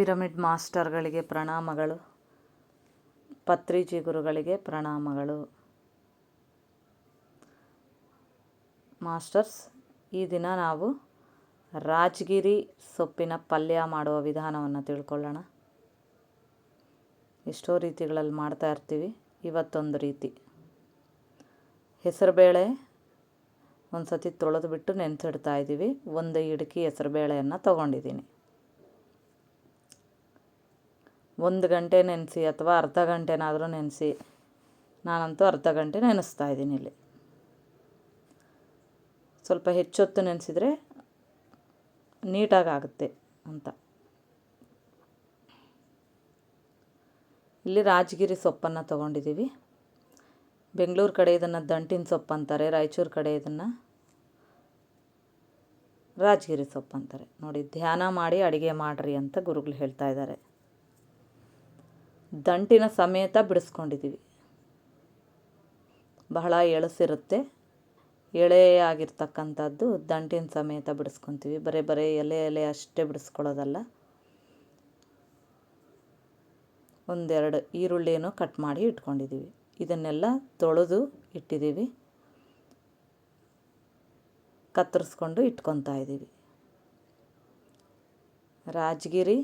Pyramid ಮಾಸ್ಟರ್ಗಳಿಗೆ ಪ್ರಣಾಮಗಳು. Patriji ಗುರುಗಳಿಗೆ ಪ್ರಣಾಮಗಳು. Masters, ಈ ದಿನ ನಾವು ರಾಜಗಿರಿ ಸೊಪ್ಪಿನ ಪಲ್ಯ ಮಾಡುವ ವಿಧಾನವನ್ನು ತಿಳ್ಕೊಳ್ಳೋಣ. ಎಷ್ಟೋ ರೀತಿಗಳಲ್ಲಿ ಮಾಡ್ತಾ ಇರ್ತೀವಿ, ಇವತ್ತೊಂದು ರೀತಿ. ಹೆಸರುಬೇಳೆ ಒಂದು ಸತಿ ತೊಳೆದು ಬಿಟ್ಟು ನೆನೆಸಿಡ್ತಾ ಇದ್ದೀವಿ ಒಂದು ಇಡಕಿ ಹೆಸರುಬೇಳೆಯನ್ನು ತೊಗೊಂಡಿದ್ದೀನಿ. ಒಂದು ಗಂಟೆ ನೆನೆಸಿ ಅಥವಾ ಅರ್ಧ ಗಂಟೆನಾದರೂ ನೆನೆಸಿ, ನಾನಂತೂ ಅರ್ಧ ಗಂಟೆ ನೆನೆಸ್ತಾ ಇದ್ದೀನಿ ಇಲ್ಲಿ. ಸ್ವಲ್ಪ ಹೆಚ್ಚೊತ್ತು ನೆನೆಸಿದರೆ ನೀಟಾಗಿ ಆಗುತ್ತೆ ಅಂತ. ಇಲ್ಲಿ ರಾಜಗಿರಿ ಸೊಪ್ಪನ್ನು ತೊಗೊಂಡಿದ್ದೀವಿ. ಬೆಂಗಳೂರು ಕಡೆ ಇದನ್ನು ದಂಟಿನ ಸೊಪ್ಪು ಅಂತಾರೆ, ರಾಯಚೂರು ಕಡೆ ಇದನ್ನು ರಾಜಗಿರಿ ಸೊಪ್ಪು ಅಂತಾರೆ ನೋಡಿ, ಧ್ಯಾನ ಮಾಡಿ ಅಡುಗೆ ಮಾಡಿರಿ ಅಂತ ಗುರುಗಳು ಹೇಳ್ತಾ ಇದ್ದಾರೆ. ದಂಟಿನ ಸಮೇತ ಬಿಡಿಸ್ಕೊಂಡಿದ್ದೀವಿ. ಬಹಳ ಎಳಸಿರುತ್ತೆ. ಎಳೆಯಾಗಿರ್ತಕ್ಕಂಥದ್ದು ದಂಟಿನ ಸಮೇತ ಬಿಡಿಸ್ಕೊತೀವಿ. ಬರೀ ಬರೀ ಎಲೆ ಎಲೆ ಅಷ್ಟೇ ಬಿಡಿಸ್ಕೊಳ್ಳೋದಲ್ಲ. ಒಂದೆರಡು ಈರುಳ್ಳಿಯನ್ನು ಕಟ್ ಮಾಡಿ ಇಟ್ಕೊಂಡಿದ್ದೀವಿ. ಇದನ್ನೆಲ್ಲ ತೊಳೆದು ಇಟ್ಟಿದ್ದೀವಿ. ಕತ್ತರಿಸ್ಕೊಂಡು ಇಟ್ಕೊತಾ ಇದ್ದೀವಿ. ರಾಜಗಿರಿ,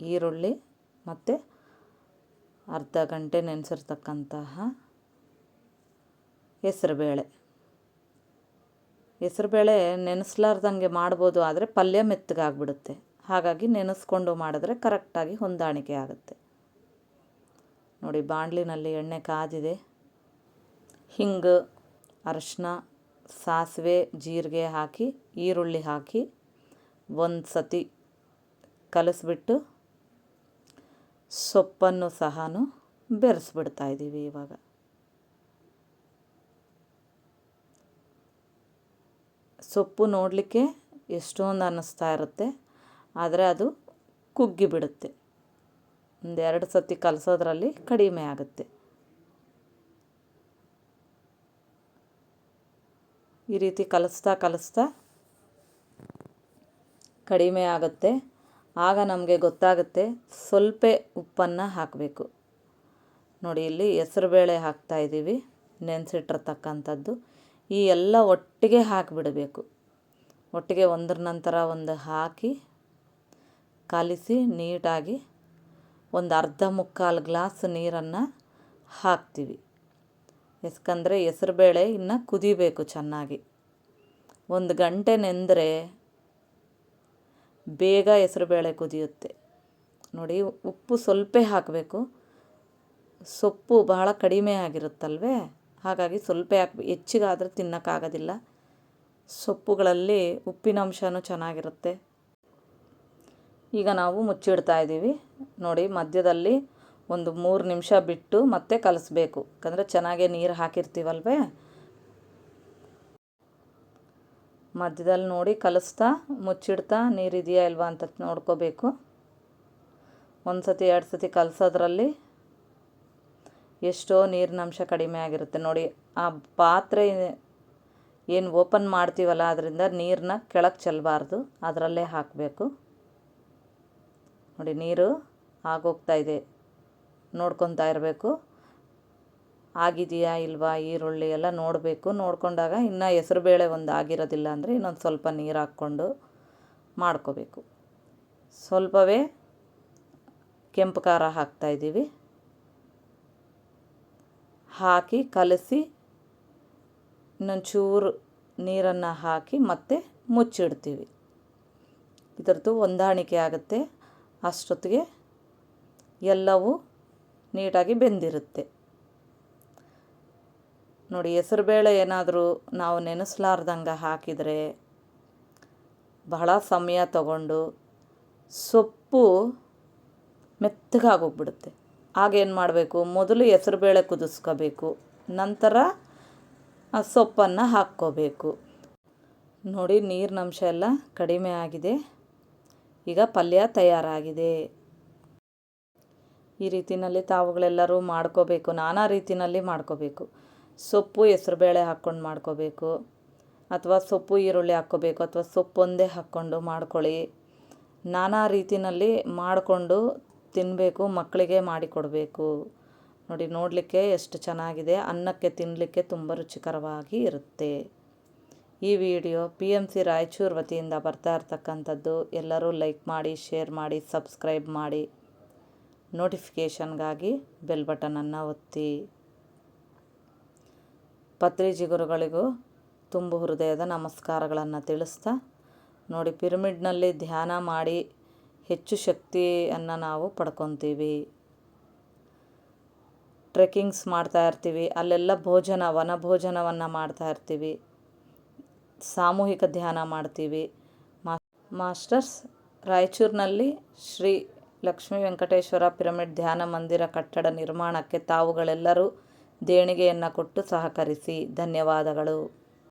ಈರುಳ್ಳಿ ಮತ್ತು ಅರ್ಧ ಗಂಟೆ ನೆನೆಸಿರ್ತಕ್ಕಂತಹ ಹೆಸರುಬೇಳೆ ಹೆಸರುಬೇಳೆ ನೆನೆಸ್ಲಾರ್ದಂಗೆ ಮಾಡ್ಬೋದು ಆದರೆ ಪಲ್ಯ ಮೆತ್ತಗಾಗ್ಬಿಡುತ್ತೆ. ಹಾಗಾಗಿ ನೆನೆಸ್ಕೊಂಡು ಮಾಡಿದ್ರೆ ಕರೆಕ್ಟಾಗಿ ಹೊಂದಾಣಿಕೆ ಆಗುತ್ತೆ. ನೋಡಿ, ಬಾಣಲಿನಲ್ಲಿ ಎಣ್ಣೆ ಕಾದಿದೆ. ಹಿಂಗು ಅರಶಿನ, ಸಾಸಿವೆ, ಜೀರಿಗೆ ಹಾಕಿ, ಈರುಳ್ಳಿ ಹಾಕಿ ಒಂದು ಸತಿ ಕಲಿಸ್ಬಿಟ್ಟು ಸೊಪ್ಪನ್ನು ಸಹ ಬೆರೆಸ್ಬಿಡ್ತಾ ಇದ್ದೀವಿ ಇವಾಗ. ಸೊಪ್ಪು ನೋಡಲಿಕ್ಕೆ ಎಷ್ಟೊಂದು ಅನ್ನಿಸ್ತಾ ಇರುತ್ತೆ, ಆದರೆ ಅದು ಕುಗ್ಗಿ ಬಿಡುತ್ತೆ ಒಂದೆರಡು ಸತಿ ಕಲಸೋದ್ರಲ್ಲಿ ಕಡಿಮೆ ಆಗುತ್ತೆ. ಈ ರೀತಿ ಕಲಿಸ್ತಾ ಕಲಿಸ್ತಾ ಕಡಿಮೆ ಆಗುತ್ತೆ. ಆಗ ನಮಗೆ ಗೊತ್ತಾಗುತ್ತೆ ಸ್ವಲ್ಪ ಉಪ್ಪನ್ನು ಹಾಕಬೇಕು. ನೋಡಿ, ಇಲ್ಲಿ ಹೆಸರುಬೇಳೆ ಹಾಕ್ತಾಯಿದ್ದೀವಿ ನೆನೆಸಿಟ್ಟಿರ್ತಕ್ಕಂಥದ್ದು. ಈ ಎಲ್ಲ ಒಟ್ಟಿಗೆ ಹಾಕಿಬಿಡಬೇಕು. ಒಟ್ಟಿಗೆ ಒಂದ್ರ ನಂತರ ಒಂದು ಹಾಕಿ, ಕಲಿಸಿ ನೀಟಾಗಿ ಒಂದು ಅರ್ಧ ಮುಕ್ಕಾಲು ಗ್ಲಾಸ್ ನೀರನ್ನು ಹಾಕ್ತೀವಿ. ಯಾಕಂದರೆ ಹೆಸರುಬೇಳೆ ಇನ್ನು ಕುದಿಬೇಕು ಚೆನ್ನಾಗಿ. ಒಂದು ಗಂಟೆ ನೆಂದರೆ ಬೇಗ ಹೆಸರುಬೇಳೆ ಕುದಿಯುತ್ತೆ. ನೋಡಿ, ಉಪ್ಪು ಸ್ವಲ್ಪ ಹಾಕಬೇಕು. ಸೊಪ್ಪು ಬಹಳ ಕಡಿಮೆ ಆಗಿರುತ್ತಲ್ವೇ? ಹಾಗಾಗಿ ಸ್ವಲ್ಪ ಹಾಕಿ ಹೆಚ್ಚಿಗಾದರೆ ತಿನ್ನೋಕ್ಕಾಗೋದಿಲ್ಲ. ಸೊಪ್ಪುಗಳಲ್ಲಿ ಉಪ್ಪಿನಂಶನೂ ಚೆನ್ನಾಗಿರುತ್ತೆ. ಈಗ ನಾವು ಮುಚ್ಚಿಡ್ತಾ ಇದ್ದೀವಿ. ನೋಡಿ, ಮಧ್ಯದಲ್ಲಿ ಒಂದು ಮೂರು ನಿಮಿಷ ಬಿಟ್ಟು ಮತ್ತೆ ಕಲಿಸ್ಬೇಕು. ಯಾಕಂದರೆ ಚೆನ್ನಾಗೆ ನೀರು ಹಾಕಿರ್ತೀವಲ್ವೇ? ಮಧ್ಯದಲ್ಲಿ ನೋಡಿ ಕಲಿಸ್ತಾ, ಮುಚ್ಚಿಡ್ತಾ ನೀರಿದೆಯಾ ಇಲ್ವಾ ಅಂತ ನೋಡ್ಕೋಬೇಕು. ಒಂದು ಸತಿ ಎರಡು ಸತಿ ಕಲಸೋದ್ರಲ್ಲಿ ಎಷ್ಟೋ ನೀರಿನ ಅಂಶ ಕಡಿಮೆ ಆಗಿರುತ್ತೆ. ನೋಡಿ, ಆ ಪಾತ್ರೆ ಏನು ಓಪನ್ ಮಾಡ್ತೀವಲ್ಲ, ಅದರಿಂದ ನೀರನ್ನ ಕೆಳಗೆ ಚೆಲ್ಲಬಾರ್ದು ಅದರಲ್ಲೇ ಹಾಕಬೇಕು. ನೋಡಿ, ನೀರು ಆಗೋಗ್ತಾ ಇದೆ. ನೋಡ್ಕೊತಾ ಇರಬೇಕು. ಆಗಿದೆಯಾ ಇಲ್ವಾ, ಈರುಳ್ಳಿ ಎಲ್ಲ ನೋಡಬೇಕು. ನೋಡಿಕೊಂಡಾಗ ಇನ್ನು ಹೆಸರುಬೇಳೆ ಒಂದು ಆಗಿರೋದಿಲ್ಲ ಅಂದರೆ ಇನ್ನೊಂದು ಸ್ವಲ್ಪ ನೀರು ಹಾಕ್ಕೊಂಡು ಮಾಡ್ಕೋಬೇಕು. ಸ್ವಲ್ಪವೇ ಕೆಂಪು ಖಾರ ಹಾಕ್ತಾಯಿದ್ದೀವಿ ಹಾಕಿ ಕಲಸಿ ಇನ್ನೊಂಚೂರು ನೀರನ್ನು ಹಾಕಿ ಮತ್ತೆ ಮುಚ್ಚಿಡ್ತೀವಿ. ಇದರದ್ದು ಹೊಂದಾಣಿಕೆ ಆಗುತ್ತೆ. ಅಷ್ಟೊತ್ತಿಗೆ ಎಲ್ಲವೂ ನೀಟಾಗಿ ಬೆಂದಿರುತ್ತೆ. ನೋಡಿ ಹೆಸರುಬೇಳೆ ಏನಾದರೂ ನಾವು ನೆನೆಸ್ಲಾರ್ದಂಗೆ ಹಾಕಿದರೆ ಬಹಳ ಸಮಯ ತಗೊಂಡು ಸೊಪ್ಪು ಮೆತ್ತಗಾಗೋಗ್ಬಿಡುತ್ತೆ. ಆಗೇನು ಮಾಡಬೇಕು? ಮೊದಲು ಹೆಸರುಬೇಳೆ ಕುದಿಸ್ಕೋಬೇಕು. ನಂತರ ಆ ಸೊಪ್ಪನ್ನು ಹಾಕ್ಕೋಬೇಕು. ನೋಡಿ, ನೀರಿನ ಅಂಶ ಎಲ್ಲ ಕಡಿಮೆ ಆಗಿದೆ. ಈಗ ಪಲ್ಯ ತಯಾರಾಗಿದೆ. ಈ ರೀತಿಯಲ್ಲಿ ತಾವುಗಳೆಲ್ಲರೂ ಮಾಡ್ಕೋಬೇಕು. ನಾನಾ ರೀತಿಯಲ್ಲಿ ಮಾಡ್ಕೋಬೇಕು. ಸೊಪ್ಪು ಹೆಸ್ರುಬೇಳೆ ಹಾಕ್ಕೊಂಡು ಮಾಡ್ಕೋಬೇಕು. ಅಥವಾ ಸೊಪ್ಪು ಈರುಳ್ಳಿ ಹಾಕ್ಕೋಬೇಕು ಅಥವಾ ಸೊಪ್ಪು ಒಂದೇ ಹಾಕ್ಕೊಂಡು ಮಾಡ್ಕೊಳ್ಳಿ. ನಾನಾ ರೀತಿಯಲ್ಲಿ ಮಾಡಿಕೊಂಡು ತಿನ್ನಬೇಕು ಮಕ್ಕಳಿಗೆ ಮಾಡಿಕೊಡಬೇಕು. ನೋಡಿ, ನೋಡಲಿಕ್ಕೆ ಎಷ್ಟು ಚೆನ್ನಾಗಿದೆ. ಅನ್ನಕ್ಕೆ ತಿನ್ನಲಿಕ್ಕೆ ತುಂಬ ರುಚಿಕರವಾಗಿ ಇರುತ್ತೆ. ಈ video P M C Raichur ವತಿಯಿಂದ ಬರ್ತಾ ಇರ್ತಕ್ಕಂಥದ್ದು ಎಲ್ಲರೂ ಲೈಕ್ ಮಾಡಿ, ಶೇರ್ ಮಾಡಿ, ಸಬ್ಸ್ಕ್ರೈಬ್ ಮಾಡಿ. ನೋಟಿಫಿಕೇಷನ್ಗಾಗಿ ಬೆಲ್ ಬಟನನ್ನು ಒತ್ತಿ. ಪತ್ರಿಜಿ ಗುರುಗಳಿಗೂ ತುಂಬು ಹೃದಯದ ನಮಸ್ಕಾರಗಳನ್ನು ತಿಳಿಸ್ತಾ, ನೋಡಿ ಪಿರಮಿಡ್ನಲ್ಲಿ ಧ್ಯಾನ ಮಾಡಿ ಹೆಚ್ಚು ಶಕ್ತಿಯನ್ನು ನಾವು ಪಡ್ಕೊತೀವಿ. ಟ್ರೆಕ್ಕಿಂಗ್ಸ್ ಮಾಡ್ತಾ ಇರ್ತೀವಿ, ಅಲ್ಲೆಲ್ಲ ಭೋಜನ ವನ ಭೋಜನವನ್ನು ಮಾಡ್ತಾ ಇರ್ತೀವಿ, ಸಾಮೂಹಿಕ ಧ್ಯಾನ ಮಾಡ್ತೀವಿ. ಮಾಸ್ಟರ್ಸ್ ರಾಯಚೂರಿನಲ್ಲಿ ಶ್ರೀ ಲಕ್ಷ್ಮೀ ವೆಂಕಟೇಶ್ವರ ಪಿರಮಿಡ್ ಧ್ಯಾನ ಮಂದಿರ ಕಟ್ಟಡ ನಿರ್ಮಾಣಕ್ಕೆ ತಾವುಗಳೆಲ್ಲರೂ ದೇಣಿಗೆಯನ್ನು ಕೊಟ್ಟು ಸಹಕರಿಸಿ. ಧನ್ಯವಾದಗಳು.